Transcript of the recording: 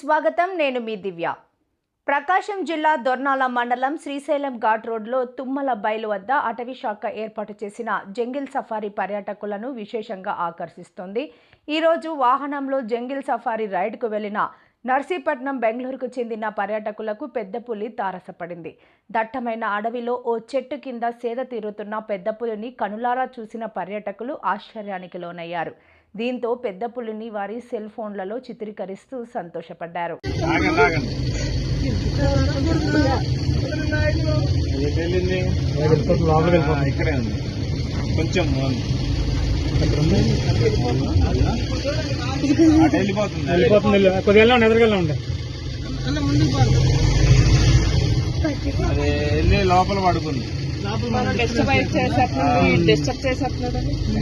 స్వాగతం. నేను మీ దివ్య. ప్రకాశం జిల్లా దొర్నాల మండలం శ్రీశైలం ఘాట్ రోడ్లో తుమ్మల బయలు వద్ద అటవీ శాఖ ఏర్పాటు చేసిన జంగిల్ సఫారీ పర్యాటకులను విశేషంగా ఆకర్షిస్తోంది. ఈరోజు వాహనంలో జంగిల్ సఫారీ రైడ్కు వెళ్ళిన నర్సీపట్నం బెంగళూరుకు చెందిన పర్యాటకులకు పెద్ద పులి తారసపడింది. దట్టమైన అడవిలో ఓ చెట్టు కింద సేద తీరుతున్న పెద్ద పులిని కనులారా చూసిన పర్యాటకులు ఆశ్చర్యానికి లోనయ్యారు. దీంతో పెద్ద పులిని వారి సెల్ ఫోన్లలో చిత్రీకరిస్తూ సంతోషపడ్డారు. కొంచెం వెళ్ళిపోతుంది కొద్దిగా ఎదురుగా ఉండే అది వెళ్ళి లోపల పడుకుంది. డిస్టర్బ్ చేసేస్తున్నాడు డిస్టర్బ్ చేసేస్తున్నాడు